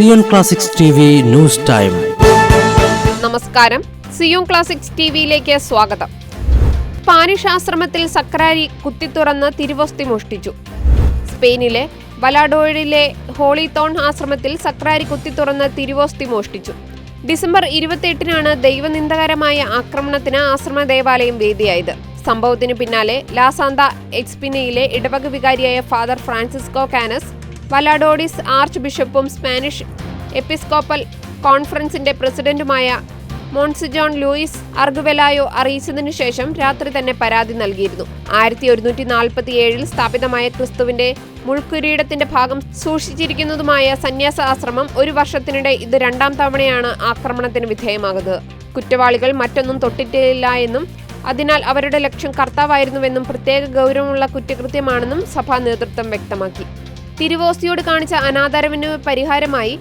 Zion classics T news time. നമസ്കാരം. Zion classics T വിയിലേക്ക് സ്വാഗതം. സ്പാനിഷ് ആശ്രമത്തിൽ സക്രാരി കുത്തിത്തുറന്ന് തിരുവസ്തി മോഷ്ടിച്ചു. സ്പെയിനിലെ വലാഡോയിഡിലെ ഹോളിത്തോൺ ആശ്രമത്തിൽ സക്രാരി കുത്തിത്തുറന്ന് തിരുവോസ്തി മോഷ്ടിച്ചു. ഡിസംബർ ഇരുപത്തിയെട്ടിനാണ് ദൈവനിന്ദകരമായ ആക്രമണത്തിന് ആശ്രമ ദേവാലയം വേദിയായത്. സംഭവത്തിന് പിന്നാലെ ലാസാന്ത എക്സ്പിനയിലെ ഇടവക വികാരിയായ ഫാദർ ഫ്രാൻസിസ്കോ കാനസ് വലാഡോഡിസ് ആർച്ച് ബിഷപ്പും സ്പാനിഷ് എപ്പിസ്കോപ്പൽ കോൺഫറൻസിന്റെ പ്രസിഡന്റുമായ മോൺസിജോൺ ലൂയിസ് അർഗുവെലായോ അറിയിച്ചതിനു ശേഷം രാത്രി തന്നെ പരാതി നൽകിയിരുന്നു. ആയിരത്തി ഒരുന്നൂറ്റി നാൽപ്പത്തി ഏഴിൽ സ്ഥാപിതമായ ക്രിസ്തുവിന്റെ മുൾക്കുരീടത്തിന്റെ ഭാഗം സൂക്ഷിച്ചിരിക്കുന്നതുമായ സന്യാസ ആശ്രമം ഒരു വർഷത്തിനിടെ ഇത് രണ്ടാം തവണയാണ് ആക്രമണത്തിന് വിധേയമാകുന്നത്. കുറ്റവാളികൾ മറ്റൊന്നും തൊട്ടിട്ടില്ല എന്നും അതിനാൽ അവരുടെ ലക്ഷ്യം കർത്താവായിരുന്നുവെന്നും പ്രത്യേക ഗൗരവമുള്ള കുറ്റകൃത്യമാണെന്നും സഭാ നേതൃത്വം വ്യക്തമാക്കി. തിരുവോസ്തിയോട് കാണിച്ച അനാദരവിന് പരിഹാരമായി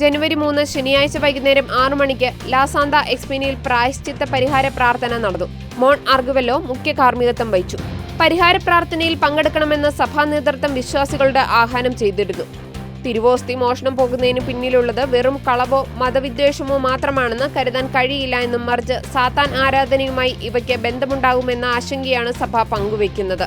ജനുവരി മൂന്ന് ശനിയാഴ്ച വൈകുന്നേരം ആറു മണിക്ക് ലാസാന്ത എക്സ്പീനിയിൽ പ്രായശ്ചിത്ത പരിഹാര പ്രാർത്ഥന നടന്നു. മോൺ ആർഗുവെല്ലോ മുഖ്യ കാർമ്മികത്വം വഹിച്ചു. പരിഹാര പ്രാർത്ഥനയിൽ പങ്കെടുക്കണമെന്ന് സഭാ നേതൃത്വം വിശ്വാസികളുടെ ആഹ്വാനം ചെയ്തിരുന്നു. തിരുവോസ്തി മോഷണം പോകുന്നതിന് പിന്നിലുള്ളത് വെറും കളവോ മതവിദ്വേഷമോ മാത്രമാണെന്ന് കരുതാൻ കഴിയില്ല എന്നും മറിച്ച് സാത്താൻ ആരാധനയുമായി ഇവയ്ക്ക് ബന്ധമുണ്ടാകുമെന്ന ആശങ്കയാണ് സഭ പങ്കുവയ്ക്കുന്നത്.